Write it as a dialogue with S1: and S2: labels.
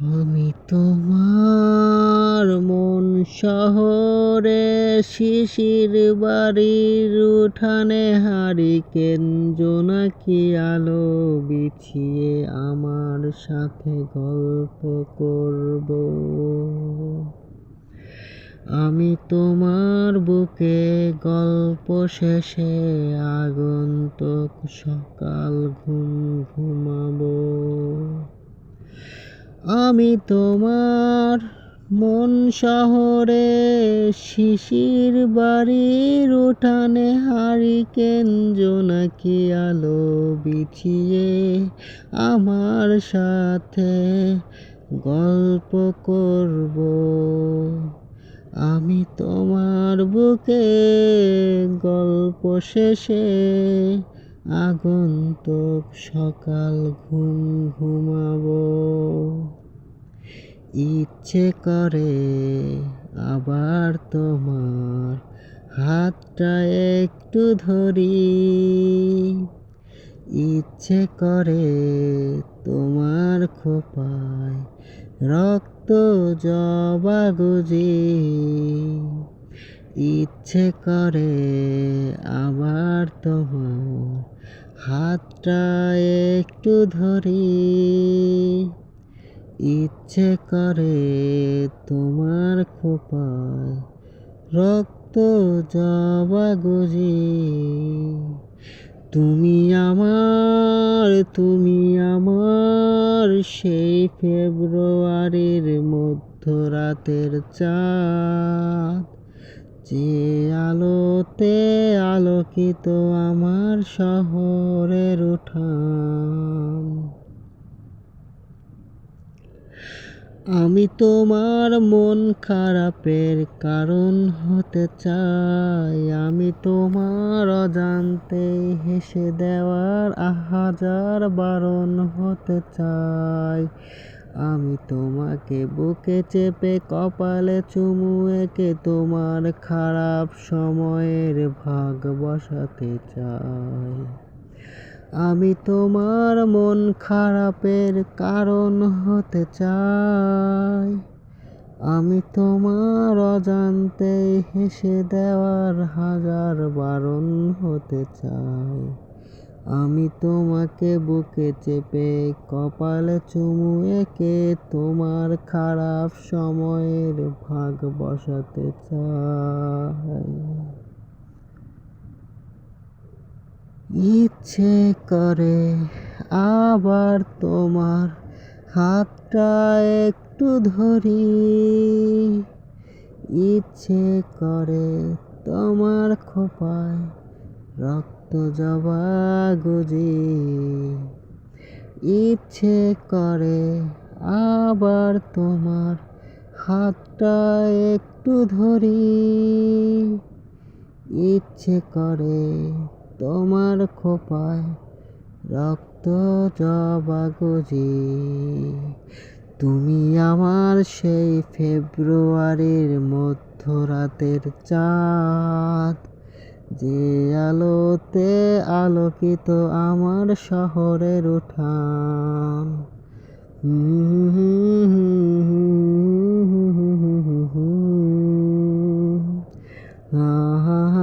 S1: আমি তোমার মন শহরে শিশির বাড়ির উঠানে হারিকেন জোনাকি আলো বিছিয়ে আমার সাথে গল্প করব? আমি তোমার বুকে গল্প শেষে আগন্তুক সকাল ঘুম ঘুমাবো। আমি তোমার মন শহরে শিশির বাড়ির উঠানে হারিকেন জোনাকি আলো বিছিয়ে আমার সাথে গল্প করব। আমি তোমার বুকে গল্প শেষে আগন্তুক সকাল ঘুম ঘুমাবো। ইচ্ছে করে আবার তোমার হাতটা একটু ধরি। ইচ্ছে করে তোমার খোপায় রক্ত জবা গুজি। ইচ্ছে করে আবার তোমার হাতটা একটু ধরি। ইচ্ছে করে তোমার খোপায় রক্ত জবা গুজি। তুমি আমার তুমি আমার সেই ফেব্রুয়ারির মধ্যরাতের চাঁদ। যে আলোতে আলোকিত আমার শহরের উঠান। আমি তোমার মন খারাপের কারণ হতে চাই। আমি তোমার অজান্তে হেসে দেওয়ার হাজার বারণ হতে চাই। আমি তোমাকে বুকে চেপে কপালে চুমু এঁকে তোমার খারাপ সময়ের ভাগ বসাতে চাই। আমি তোমার মন খারাপের কারণ হতে চাই। আমি তোমার অজান্তে হেসে দেওয়ার হাজার বারণ হতে চাই। আমি তোমাকে বুকে চেপে কপালে চুমু এঁকে তোমার খারাপ সময়ের ভাগ বসাতে চাই। ইচ্ছে করে আবার তোমার হাতটা একটু ধরি। ইচ্ছে করে তোমার খোপায় রক্ত জবা গুজি ইচ্ছে করে আবার তোমার হাতটা একটু ধরি। ইচ্ছে করে তোমার খোপায় রক্ত জবা গুজি তুমি আমার সেই ফেব্রুয়ারির মধ্যরাতের চাঁদ। যে আলোতে আলোকিত আমার শহরের উঠান। হা হা